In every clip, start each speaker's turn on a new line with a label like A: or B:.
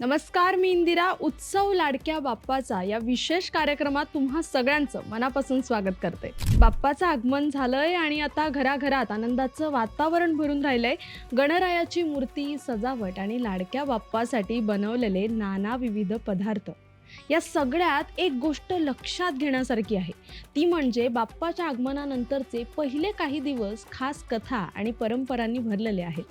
A: नमस्कार मी इंदिरा. उत्सव लाडक्या बाप्पाचा या विशेष कार्यक्रमात तुम्हा सगळ्यांचं मनापासून स्वागत करते. बाप्पाचं आगमन झालंय आणि आता घराघरात आनंदाचं वातावरण भरून राहिलंय. गणरायाची मूर्ती सजावट आणि लाडक्या बाप्पासाठी बनवलेले नाना विविध पदार्थ. या सगळ्यात एक गोष्ट लक्षात घेण्यासारखी आहे. ती म्हणजे बाप्पाच्या आगमनानंतरचे पहिले काही दिवस खास कथा आणि परंपरांनी भरलेले आहेत.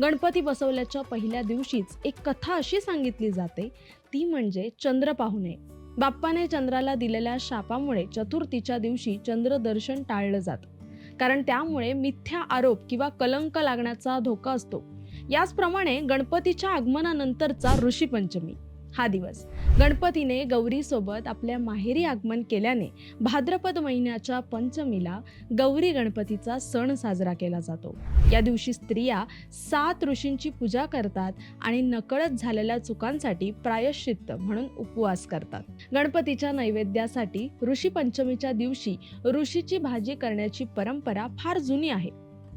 A: गणपती बसवल्याच्या पहिल्या दिवशीच एक कथा अशी सांगितली जाते. ती म्हणजे चंद्र पाहुणे बाप्पाने चंद्राला दिलेल्या शापामुळे चतुर्थीच्या दिवशी चंद्रदर्शन टाळलं जातं. कारण त्यामुळे मिथ्या आरोप किंवा कलंक लागण्याचा धोका असतो. याचप्रमाणे गणपतीच्या आगमनानंतरचा ऋषीपंचमी. हा दिवस. गणपतीने गौरीसोबत आपल्या माहेरी आगमन केल्याने भाद्रपद महिन्याच्या पंचमीला गौरी गणपतीचा सण साजरा केला जातो. या दिवशी स्त्रिया सात ऋषींची पूजा करतात आणि नकळत झालेल्या चुकांसाठी प्रायश्चित्त म्हणून उपवास करतात. गणपतीच्या नैवेद्यासाठी ऋषी पंचमीच्या दिवशी ऋषीची भाजी करण्याची परंपरा फार जुनी आहे.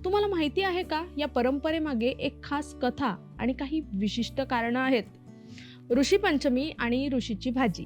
A: तुम्हाला माहिती आहे का? या परंपरेमागे एक खास कथा आणि काही विशिष्ट कारणं आहेत. ऋषीपंचमी आणि ऋषीची भाजी.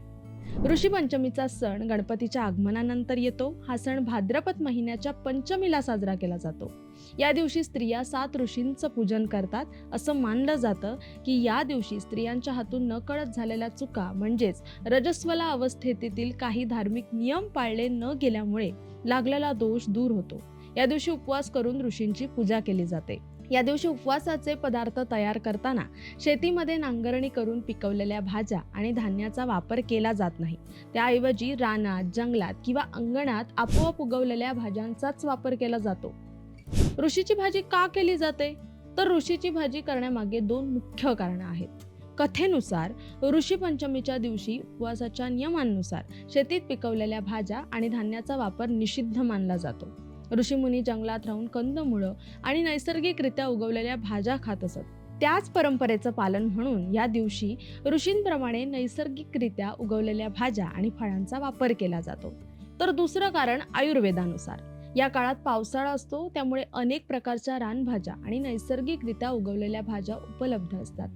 A: ऋषीपंचमीचा सण गणपतीच्या आगमनानंतर येतो. हा सण भाद्रपद महिन्याच्या पंचमीला साजरा केला जातो. या दिवशी स्त्रिया सात ऋषींचं पूजन करतात असं मानलं जातं की या दिवशी स्त्रियांच्या हातून नकळत झालेल्या चुका म्हणजेच रजस्वला अवस्थेतील काही धार्मिक नियम पाळले न गेल्यामुळे लागलेला दोष दूर होतो. या दिवशी उपवास करून ऋषींची पूजा केली जाते. या दिवशी उपवासाचे पदार्थ तयार करताना शेतीमध्ये नांगरणी करून पिकवलेल्या भाज्या आणि धान्याचा वापर केला जात नाही. त्याऐवजी रानात जंगलात किंवा अंगणात आपोआप उगवलेल्या भाज्यांचाच वापर केला जातो. ऋषीची भाजी का केली जाते? तर ऋषीची भाजी करण्यामागे दोन मुख्य कारणं आहेत. कथेनुसार ऋषी पंचमीच्या दिवशी उपवासाच्या नियमांनुसार शेतीत पिकवलेल्या भाज्या आणि धान्याचा वापर निषिद्ध मानला जातो. ऋषीमुनी जंगलात राहून कंदमुळं आणि नैसर्गिकरित्या उगवलेल्या भाज्या खात असत. त्याच परंपरेचं पालन म्हणून या दिवशी ऋषींप्रमाणे नैसर्गिकरित्या उगवलेल्या भाज्या आणि फळांचा वापर केला जातो. तर दुसरं कारण आयुर्वेदानुसार. या काळात पावसाळा असतो त्यामुळे अनेक प्रकारच्या रानभाज्या आणि नैसर्गिकरित्या उगवलेल्या भाज्या उपलब्ध असतात.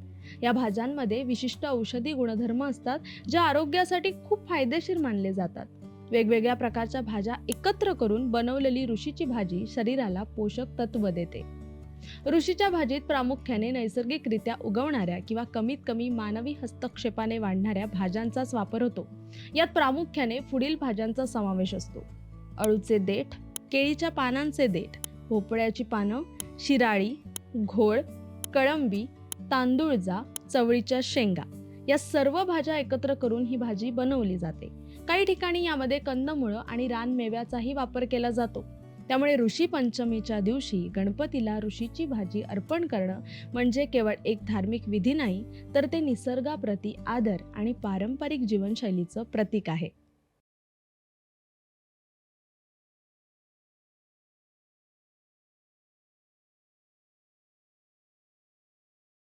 A: या भाज्यांमध्ये विशिष्ट औषधी गुणधर्म असतात ज्या आरोग्यासाठी खूप फायदेशीर मानले जातात. वेगवेगळ्या प्रकारच्या भाज्या एकत्र करून बनवलेली ऋषीची भाजी शरीराला पोषक तत्व देते. ऋषीच्या भाजीत प्रामुख्याने नैसर्गिकरित्या उगवणाऱ्या किंवा कमीत कमी मानवी हस्तक्षेपाने वाढणाऱ्या भाज्यांचाच वापर होतो. यात प्रामुख्याने पुढील भाज्यांचा समावेश असतो. अळूचे देठ केळीच्या पानांचे देठ भोपळ्याची पानं शिराळी घोळ कळंबी तांदूळजा चवळीच्या शेंगा. या सर्व भाज्या एकत्र करून ही भाजी बनवली जाते. काही ठिकाणी यामध्ये कंदमुळं आणि रानमेव्याचाही वापर केला जातो. त्यामुळे ऋषी पंचमीच्या दिवशी गणपतीला ऋषीची भाजी अर्पण करणं म्हणजे केवळ एक धार्मिक विधी नाही तर ते निसर्गाप्रती आदर आणि पारंपरिक जीवनशैलीचं प्रतीक आहे.